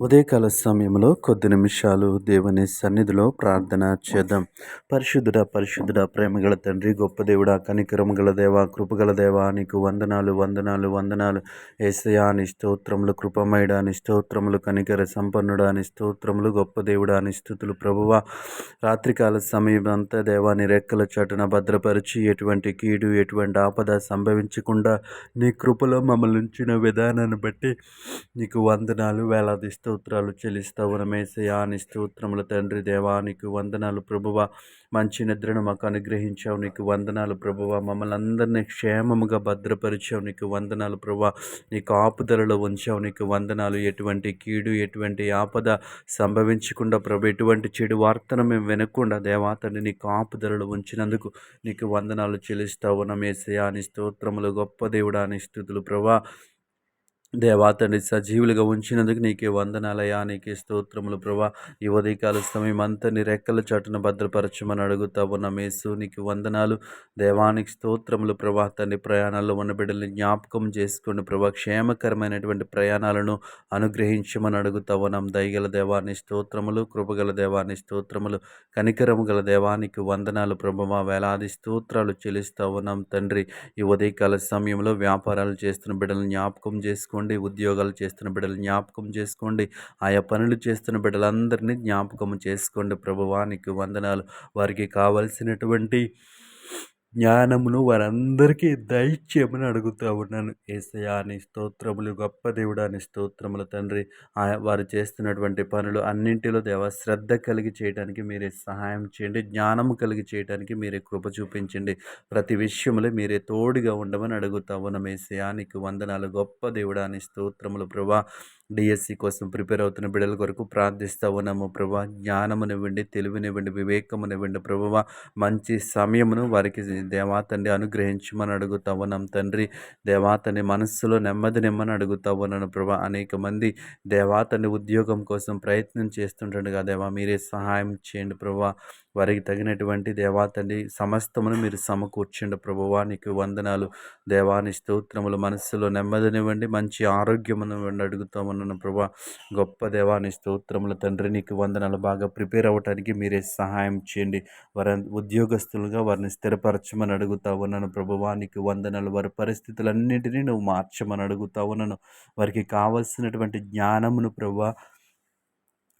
ఉదయకాల సమయంలో కొద్ది నిమిషాలు దేవుని సన్నిధిలో ప్రార్థన చేద్దాం. పరిశుద్ధుడ పరిశుద్ధుడ ప్రేమగల తండ్రి గొప్ప దేవుడ కనికరము గల దేవ కృపగల దేవ నీకు వందనాలు వందనాలు వందనాలు. ఏసయా అని స్తోత్రములు కృపమయుడ అని స్తోత్రములు కనికర సంపన్నుడ అని స్తోత్రములు గొప్ప దేవుడ అని స్థుతులు ప్రభువ. రాత్రికాల సమయం అంతా దేవాని రెక్కల చాటున భద్రపరిచి ఎటువంటి కీడు ఎటువంటి ఆపద సంభవించకుండా నీ కృపలో మమ్మల్ని ఉంచిన విధానాన్ని బట్టి నీకు వందనాలు వేలాది స్తోత్రాలు చెల్లిస్తావు రమేశయా అని స్తోత్రముల తండ్రి దేవా నీకు వందనాలు ప్రభువ. మంచి నిద్రను మాకు అనుగ్రహించావు నీకు వందనాలు ప్రభువ. మమ్మల్ని అందరినీ క్షేమముగా భద్రపరిచావు నీకు వందనాలు ప్రభువ. నీకు ఆపుదలలో ఉంచావు నీకు వందనాలు. ఎటువంటి కీడు ఎటువంటి ఆపద సంభవించకుండా ప్రభు ఎటువంటి చెడు వార్తను మేము వినకుండా దేవాతని నీకు ఆపుదలలో ఉంచినందుకు నీకు వందనాలు చెల్లిస్తావు నమేసయా అని స్తోత్రములు గొప్ప దేవుడా అని స్థుతులు ప్రభా దేవా తండ్రి సజీవులుగా ఉంచినందుకు నీకే వందనాలయా నీకే స్తోత్రములు ప్రభా. ఈ ఉదయకాల సమయం అంతా నీ రెక్కల చాటున భద్రపరచమని అడుగుతా ఉన్న మేసు నీకు వందనాలు. దేవానికి స్తోత్రములు ప్రభా. తండ్రి ప్రయాణాల్లో ఉన్న బిడ్డల్ని జ్ఞాపకం చేసుకోండి ప్రభా. క్షేమకరమైనటువంటి ప్రయాణాలను అనుగ్రహించమని అడుగుతా ఉన్నాం. దయగల దేవాన్ని స్తోత్రములు కృపగల దేవాన్ని స్తోత్రములు కనికరము గల దేవానికి వందనాలు ప్రభా. వేలాది స్తోత్రాలు చెల్లిస్తా ఉన్నాం తండ్రి. ఈ ఉదయకాల సమయంలో వ్యాపారాలు చేస్తున్న బిడ్డలను జ్ఞాపకం చేసుకోండి. చేసుకోండి ఉద్యోగాలు చేస్తున్న బిడ్డలు జ్ఞాపకం చేసుకోండి ఆయా పనులు చేస్తున్న బిడ్డలందరినీ జ్ఞాపకం చేసుకోండి. ప్రభువానికి వందనాలు. వారికి కావలసినటువంటి జ్ఞానమును వారందరికీ దయచేయమని అడుగుతూ ఉన్నాను. ఏసయా అని స్తోత్రములు గొప్ప దేవుడాని స్తోత్రముల తండ్రి. వారు చేస్తున్నటువంటి పనులు అన్నింటిలో దేవ శ్రద్ధ కలిగి చేయడానికి మీరే సహాయం చేయండి. జ్ఞానము కలిగి చేయడానికి మీరే కృప చూపించండి. ప్రతి విషయంలో మీరే తోడుగా ఉండమని అడుగుతా ఉన్నాం. ఏసయానికి వందనాలు. గొప్ప దేవుడాని స్తోత్రములు ప్రభా. డిఎస్సి కోసం ప్రిపేర్ అవుతున్న బిడ్డల కొరకు ప్రార్థిస్తూ ఉన్నాము ప్రభా. జ్ఞానమునివ్వండి తెలివినివ్వండి వివేకమునివ్వండి ప్రభువ మంచి సమయమును వారికి దేవాతండి అనుగ్రహించమని అడుగుతా ఉన్నాం తండ్రి. దేవాతని మనస్సులో నెమ్మది నిమ్మని అడుగుతా ఉన్నాను ప్రభా. అనేక మంది దేవాతని ఉద్యోగం కోసం ప్రయత్నం చేస్తుంటాడు దేవా. మీరే సహాయం చేయండి ప్రభా. వారికి తగినటువంటి దేవాతండి సమస్తమును మీరు సమకూర్చండి ప్రభువా. నీకు వందనాలు. దేవాని స్తోత్రములు మనస్సులో నెమ్మదినివ్వండి. మంచి ఆరోగ్యమును అడుగుతామన్నాను ప్రభా. గొప్ప దేవాని స్తోత్రములు తండ్రి నీకు వందనాలు. బాగా ప్రిపేర్ అవ్వటానికి మీరే సహాయం చేయండి. వారి ఉద్యోగస్తులుగా వారిని స్థిరపరచమని అడుగుతా ఉన్నాను ప్రభువా. నీకు వందనాలు. వారి పరిస్థితులన్నింటినీ నువ్వు మార్చమని అడుగుతా ఉన్నాను వారికి కావలసినటువంటి జ్ఞానమును ప్రభా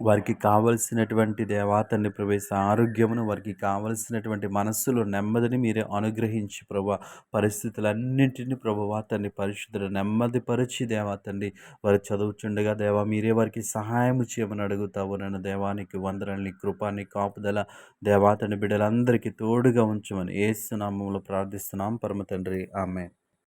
వారికి కావలసినటువంటి దేవాతని ప్రవేశ ఆరోగ్యమును వారికి కావలసినటువంటి మనస్సులో నెమ్మదిని మీరే అనుగ్రహించి ప్రభా పరిస్థితులన్నింటినీ ప్రభువా తన్ని పరిశుద్ధులు నెమ్మదిపరిచి దేవాతండి వారు చదువుచుండగా దేవా మీరే వారికి సహాయం చేయమని అడుగుతావు నన్ను దేవానికి వందనల్ని కృపాన్ని కాపుదల దేవాతని బిడ్డలందరికీ తోడుగా ఉంచమని ఏసునామంలో ప్రార్థిస్తున్నాం. పరమ తండ్రి. ఆమె